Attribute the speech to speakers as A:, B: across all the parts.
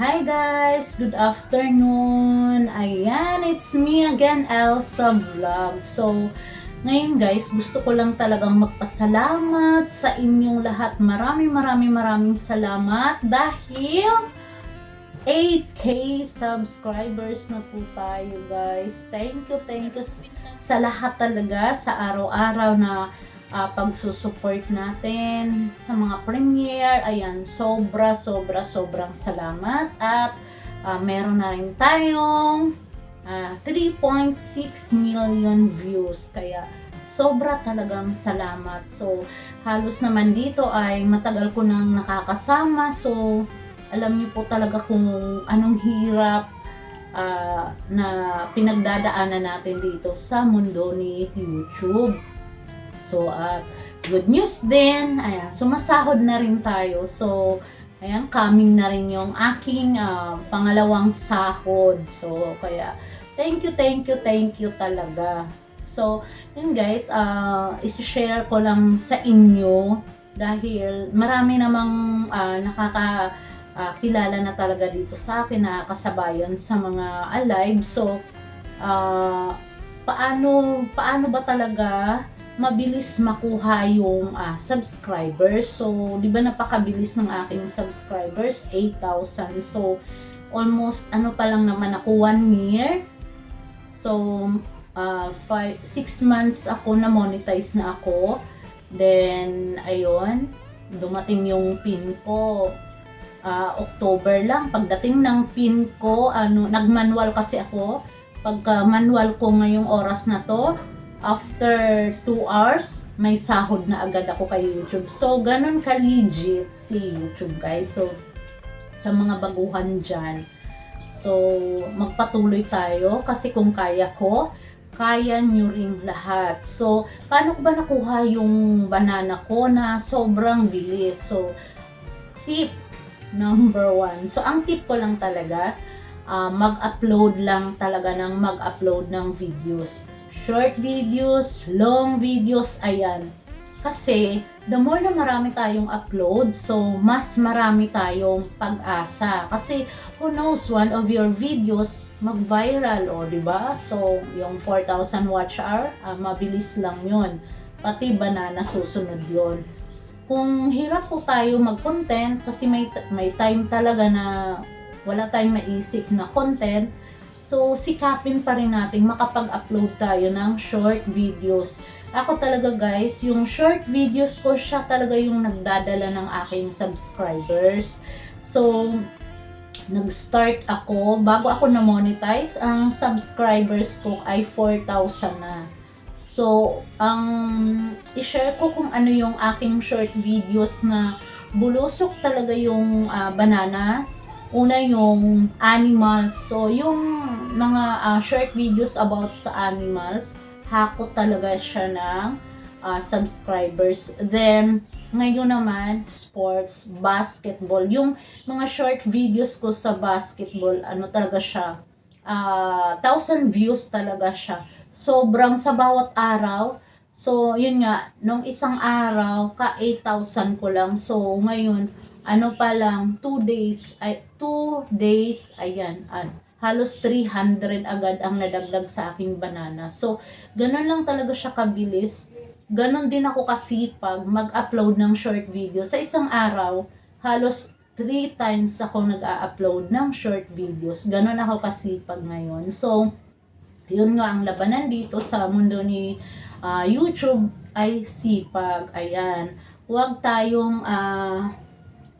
A: Hi guys! Good afternoon! Ayan, it's me again, Elsa Vlog. So, ngayon guys, gusto ko lang talagang magpasalamat sa inyong lahat. Maraming maraming maraming salamat dahil 8k subscribers na po tayo guys. Thank you, thank you sa lahat talaga sa araw-araw na uh, pagsusupport natin sa mga premiere. Ayan, sobra, sobra, sobrang salamat. At uh, meron na rin tayong uh, 3.6 million views. Kaya sobra talagang salamat. So, halos naman dito ay matagal ko nang nakakasama. So, alam niyo po talaga kung anong hirap uh, na pinagdadaanan natin dito sa mundo ni YouTube. So, at good news din, ayan, sumasahod na rin tayo. So, ayan, coming na rin yung aking uh, pangalawang sahod. So, kaya, thank you, thank you, thank you talaga. So, yun guys, uh, isi-share ko lang sa inyo dahil marami namang uh, nakaka uh, kilala na talaga dito sa akin na kasabayan sa mga alive. So, uh, paano paano ba talaga mabilis makuha yung uh, subscribers. So, di ba napakabilis ng aking subscribers? 8,000. So, almost ano pa lang naman ako, 1 year. So, uh, 6 months ako na monetize na ako. Then, ayun, dumating yung pin ko. Uh, October lang. Pagdating ng pin ko, ano, nag-manual kasi ako. Pagka manual ko ngayong oras na to, after 2 hours, may sahod na agad ako kay YouTube. So, ganun ka-legit si YouTube, guys. So, sa mga baguhan dyan. So, magpatuloy tayo kasi kung kaya ko, kaya nyo ring lahat. So, paano ko ba nakuha yung banana ko na sobrang bilis? So, tip number one. So, ang tip ko lang talaga, uh, mag-upload lang talaga ng mag-upload ng videos short videos, long videos, ayan. Kasi, the more na marami tayong upload, so mas marami tayong pag-asa. Kasi, who knows, one of your videos mag-viral, o, di ba? So, yung 4,000 watch hour, uh, mabilis lang yon Pati banana susunod yon Kung hirap po tayo mag-content, kasi may, may time talaga na wala tayong maisip na content, So, sikapin pa rin natin makapag-upload tayo ng short videos. Ako talaga guys, yung short videos ko, siya talaga yung nagdadala ng aking subscribers. So, nag-start ako, bago ako na-monetize, ang subscribers ko ay 4,000 na. So, ang i-share ko kung ano yung aking short videos na bulusok talaga yung uh, bananas, Una yung animals. So, yung mga uh, short videos about sa animals, hakot talaga siya ng uh, subscribers. Then, ngayon naman, sports, basketball. Yung mga short videos ko sa basketball, ano talaga siya, uh, thousand views talaga siya. Sobrang sa bawat araw. So, yun nga, nung isang araw, ka 8,000 ko lang. So, ngayon, ano pa lang, 2 days, ay, 2 days, ayan, an, halos 300 agad ang nadagdag sa aking banana. So, ganun lang talaga siya kabilis. Ganon din ako kasipag mag-upload ng short video. Sa isang araw, halos 3 times ako nag-a-upload ng short videos. Ganon ako kasipag ngayon. So, yun nga ang labanan dito sa mundo ni uh, YouTube ay sipag. Ayan. Huwag tayong uh,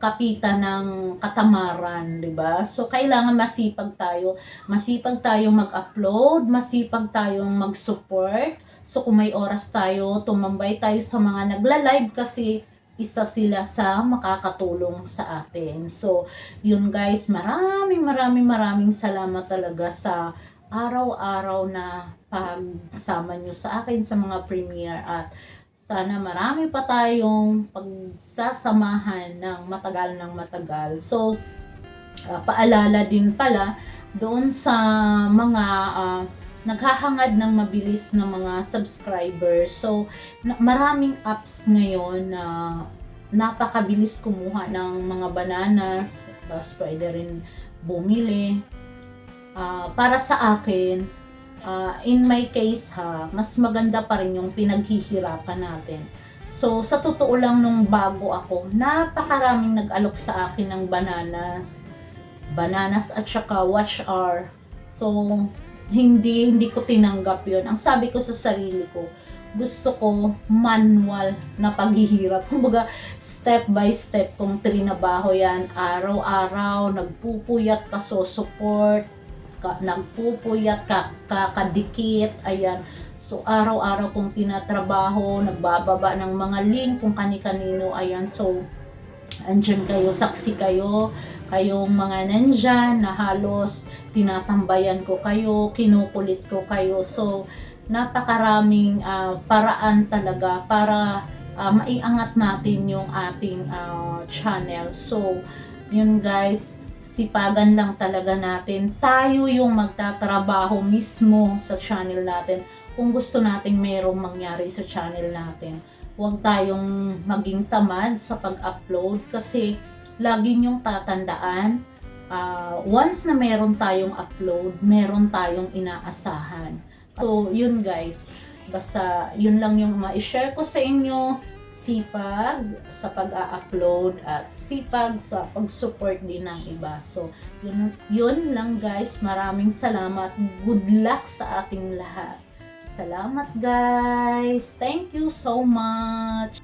A: kapitan ng katamaran, 'di ba? So kailangan masipag tayo, masipag tayong mag-upload, masipag tayong mag-support. So kung may oras tayo, tumambay tayo sa mga nagla-live kasi isa sila sa makakatulong sa atin. So, yun guys, maraming maraming maraming salamat talaga sa araw-araw na pagsama nyo sa akin sa mga premiere at sana marami pa tayong pagsasamahan ng matagal ng matagal. So, uh, paalala din pala doon sa mga uh, naghahangad ng mabilis na mga subscribers. So, na, maraming apps ngayon na napakabilis kumuha ng mga bananas, tapos pwede rin bumili. Ah, para sa akin, ah, in my case ha, mas maganda pa rin yung pinaghihirapan natin. So, sa totoo lang nung bago ako, napakaraming nag-alok sa akin ng bananas. Bananas at saka watch hour. So, hindi hindi ko tinanggap yun. Ang sabi ko sa sarili ko, gusto ko manual na paghihirap. Kumbaga, step by step kung trinabaho yan, araw-araw, nagpupuyat ka, so support, ka, nagpupuyat ka, kakadikit, ayan. So, araw-araw kong tinatrabaho, nagbababa ng mga link kung kani-kanino, ayan. So, andyan kayo, saksi kayo, kayong mga nandyan na halos tinatambayan ko kayo, kinukulit ko kayo. So, napakaraming ah, paraan talaga para ah, maiangat natin yung ating ah, channel. So, yun guys, sipagan lang talaga natin. Tayo yung magtatrabaho mismo sa channel natin kung gusto nating merong mangyari sa channel natin. Huwag tayong maging tamad sa pag-upload kasi lagi niyong tatandaan ah, once na meron tayong upload, meron tayong inaasahan. So, yun guys. Basta, yun lang yung ma-share ko sa inyo. Sipag sa pag-a-upload at sipag sa pag-support din ng iba. So, yun, yun lang guys. Maraming salamat. Good luck sa ating lahat. Salamat guys. Thank you so much.